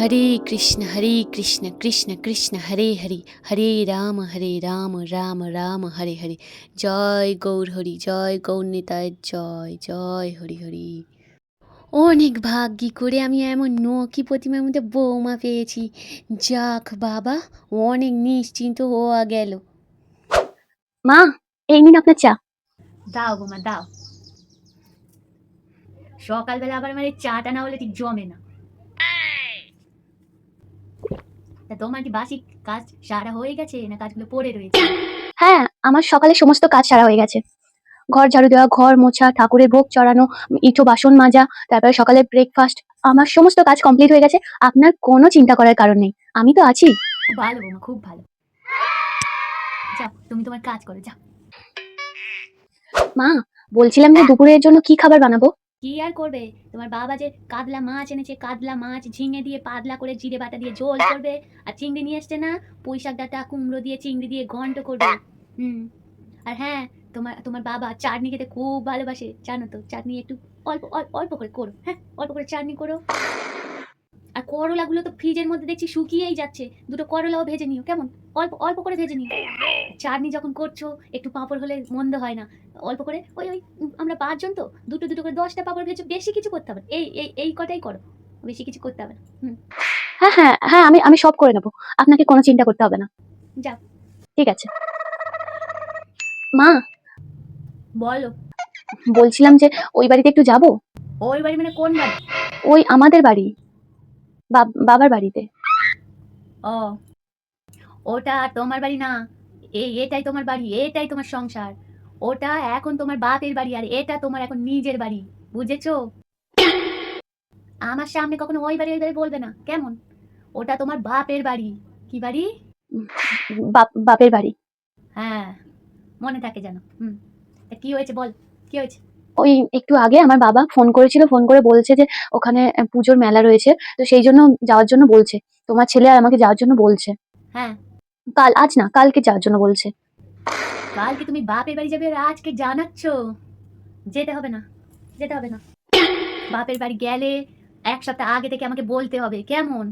হরে কৃষ্ণ হরে কৃষ্ণ কৃষ্ণ কৃষ্ণ হরে হরে হরে রাম হরে রাম রাম রাম হরে হরে। জয় গৌর হরি জয় গৌর নিতায় জয় জয় হরি হরি। অনেক ভাগ্যি করে আমি এমন নকি প্রতিমার মধ্যে বৌমা পেয়েছি। যাক বাবা অনেক নিশ্চিন্ত হওয়া গেল। মা এই নিন আপনার চা। দাও বোমা দাও। সকালবেলা আবার আমার এই চাটা না হলে ঠিক জমে না তা তোমার কি বাসি কাজ সারা হয়ে গেছে? না কাজগুলো পড়ে রয়েছে? হ্যাঁ আমার সকালে সমস্ত কাজ সারা হয়ে গেছে। ঘর ঝাড়ু দেওয়া ঘর মোছা ঠাকুরের ভোগ চড়ানো ইটো বাসন মাজা তারপরে সকালে ব্রেকফাস্ট আমার সমস্ত কাজ কমপ্লিট হয়ে গেছে। আপনার কোনো চিন্তা করার কারণ নেই। আমি তো আছি। ভালো বোমা খুব ভালো। যাও তুমি তোমার কাজ করো যাও মা বলছিলাম যে দুপুরের জন্য কি খাবার বানাবো? কি আর করবে? তোমার বাবা যে কাতলা মাছ এনেছে, কাতলা মাছ ঝিঙে দিয়ে পাতলা করে জিরে বাটা দিয়ে ঝোল করবে আর চিংড়ি নিয়ে এসছে না? পুঁই শাক ডাটা, কুমড়ো দিয়ে চিংড়ি দিয়ে ঘন্ট করবে। হুম। আর হ্যাঁ তোমার তোমার বাবা চাটনি খেতে খুব ভালোবাসে, জানো তো? চাটনি একটু অল্প অল্প করে করো হ্যাঁ? অল্প করে চাটনি করো। আর করলাগুলো তো ফ্রিজের মধ্যে দেখছি শুকিয়েই যাচ্ছে। দুটো করলাও ভেজে নিও, কেমন? অল্প অল্প করে ভেজে নিও। চাটনি যখন করছ একটু পাঁপড় হলে মন্দ হয় না। অল্প করে ওই ওই আমরা পাঁচজন তো দুটো দুটো করে দশটা পাপড় ভেজে বেশি কিছু করতে হবে এই এই এই কটাই করো বেশি কিছু করতে হবে না। হ্যাঁ হ্যাঁ হ্যাঁ আমি আমি সব করে নেব। আপনাকে কোনো চিন্তা করতে হবে না। যাও। ঠিক আছে। মা! বলো। বলছিলাম যে ওই বাড়িতে একটু যাব? ওই বাড়ি মানে কোন বাড়ি? ওই আমাদের বাড়ি। বাব- বাবার বাড়িতে। ও। ওটা আর তোমার বাড়ি না। এই এটাই তোমার বাড়ি এটাই তোমার সংসার। ওটা এখন তোমার বাপের বাড়ি আর এটা তোমার এখন নিজের বাড়ি বুঝেছ? আমার সামনে কখনো ওই বাড়ি ওই বাড়ি বলবে না কেমন? ওটা তোমার বাপের বাড়ি। কি বাড়ি? বাপ- বাপের বাড়ি। হ্যাঁ মনে থাকে যেন হুম। তা কি হয়েছে বল কি হয়েছে? ওই একটু আগে আমার বাবা ফোন করেছিল ফোন করে বলছে যে ওখানে পুজোর মেলা রয়েছে তো সেই জন্য যাওয়ার জন্য বলছে। তোমার ছেলে আর আমাকে যাওয়ার জন্য বলছে। হ্যাঁ কাল, আজ না, কালকে যাওয়ার জন্য বলছে। কালকে তুমি বাপের বাড়ি যাবে আর আজকে জানাচ্ছ। যেতে হবে না, যেতে হবে না। বাপের বাড়ি গেলে এক সপ্তাহ আগে থেকে আমাকে বলতে হবে, কেমন?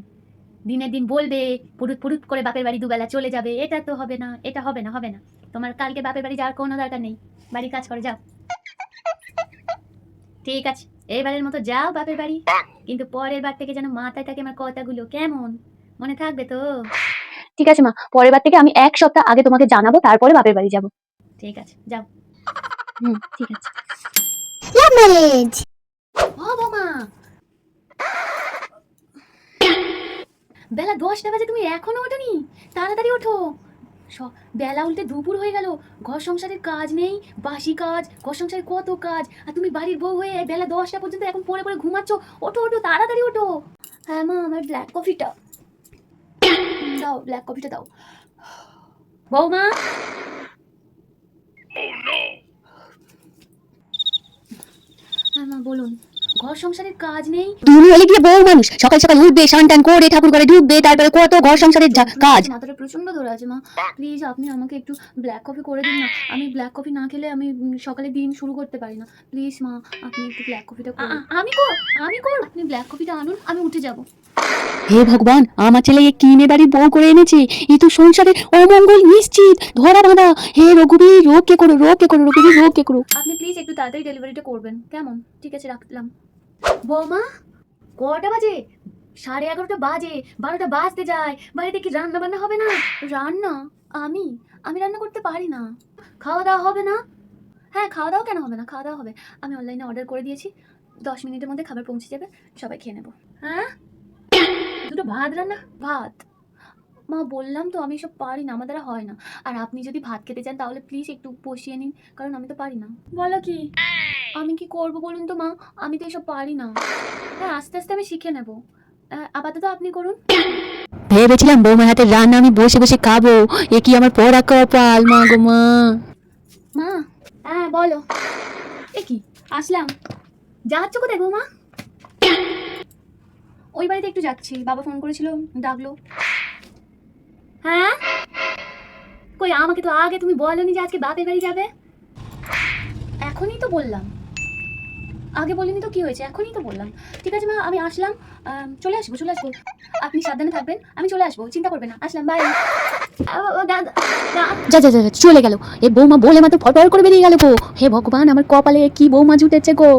দিনের দিন বলবে, পুরুত পুরুত করে বাপের বাড়ি দুবেলা চলে যাবে। এটা তো হবে না, এটা হবে না হবে না। তোমার কালকে বাপের বাড়ি যাওয়ার কোনো দরকার নেই। বাড়ি কাজ করে যাও। ঠিক আছে, এবারের মতো যাও বাপের বাড়ি। কিন্তু পরের বার থেকে যেন মাথায় থাকে আমার কথাগুলো, কেমন? মনে থাকবে তো? ঠিক আছে মা পরের বার থেকে আমি এক সপ্তাহ আগে তোমাকে জানাব তারপরে বাপের বাড়ি যাব। ঠিক আছে যাও। হুম ঠিক আছে। ও বৌমা। বেলা দশটা বাজে তুমি এখনও ওঠোনি? তাড়াতাড়ি ওঠো। স- বেলা উল্টে দুপুর হয়ে গেল। ঘর সংসারের কাজ নেই বাসি কাজ ঘর সংসারে কত কাজ। আর তুমি বাড়ির বউ হয়ে বেলা দশটা পর্যন্ত এখন পরে পরে ঘুমাচ্ছ ওঠো ওঠো তাড়াতাড়ি ওঠো। হ্যাঁ মা আমার ব্ল্যাক কফিটা দাও ব্ল্যাক কফিটা দাও। বৌমা? হ্যাঁ মা বলুন। ঘর সংসারের কাজ নেই? তুমি হলে গিয়ে বউ মানুষ। সকাল সকাল উঠবে স্নান টান করে ঠাকুর ঘরে ঢুকবে তারপরে কত ঘর সংসারের কাজ। মাথাটা প্রচণ্ড ধরে আছে মা। প্লিজ আপনি আমাকে একটু ব্ল্যাক কফি করে দিন না। আমি ব্ল্যাক কফি না খেলে আমি সকালে দিন শুরু করতে পারি না। প্লিজ মা আপনি একটু ব্ল্যাক কফিটা আমি কর আমি কর আপনি ব্ল্যাক কফিটা আনুন আমি উঠে যাব। হে ভগবান, আমার ছেলে এ কিনে বাড়ি বউ করে এনেছে। এ তো সংসারে অমঙ্গল নিশ্চিত। ধরা বাঁধা। হে রঘুবীর, রোগ কে করো, রোগ কে করো, রঘুবীর, রোগ কে করো। আপনি প্লিজ একটু তাড়াতাড়ি ডেলিভারিটা করবেন। কেমন? ঠিক আছে, রাখলাম। বৌমা, কটা বাজে? সাড়ে এগারোটা বাজে। বারোটা বাজতে যায়। বাড়িতে কি রান্না বান্না হবে না? রান্না? আমি? আমি রান্না করতে পারি না। খাওয়া দাওয়া হবে না? হ্যাঁ খাওয়া দাওয়া কেন হবে না? খাওয়া দাওয়া হবে। আমি অনলাইনে অর্ডার করে দিয়েছি। দশ মিনিটের মধ্যে খাবার পৌঁছে যাবে। সবাই খেয়ে নেব। হ্যাঁ? দুটো ভাত রান্না? ভাত। মা বললাম তো আমি সব পারি না আমার দ্বারা হয় না। আর আপনি যদি ভাত খেতে চান তাহলে প্লিজ একটু বসিয়ে নিন কারণ আমি তো পারি না। বলো কি? আমি কি করব বলুন তো মা? আমি তো এসব পারি না। হ্যাঁ আস্তে আস্তে আমি শিখে নেব। আপাতত আপনি করুন। ভেবেছিলাম বৌমার হাতে রান্না আমি বসে বসে খাব। এ কি আমার পড়া কপাল মা গো মা? মা হ্যাঁ বলো। এ কি? আসলাম। যাচ্ছ কোথায় বৌমা? ওই বাড়িতে একটু যাচ্ছি। বাবা ফোন করেছিল ডাকলো। হ্যাঁ? কই আমাকে তো আগে তুমি বলনি যে আজকে বাপের বাড়ি যাবে? এখনই তো বললাম। আগে বলিনি তো কি হয়েছে এখনই তো বললাম। ঠিক আছে মা আমি আসলাম। চলে আসব চলে আসব। আপনি সাবধানে থাকবেন আমি চলে আসব চিন্তা করবেন না। আসলাম বাই দাদা যা যা যা চলে গেল। এ বৌমা বলে মাত্র ফটফট করে বেরিয়ে গেল গো। হে ভগবান আমার কপালে কি বৌমা জুটেছে গো।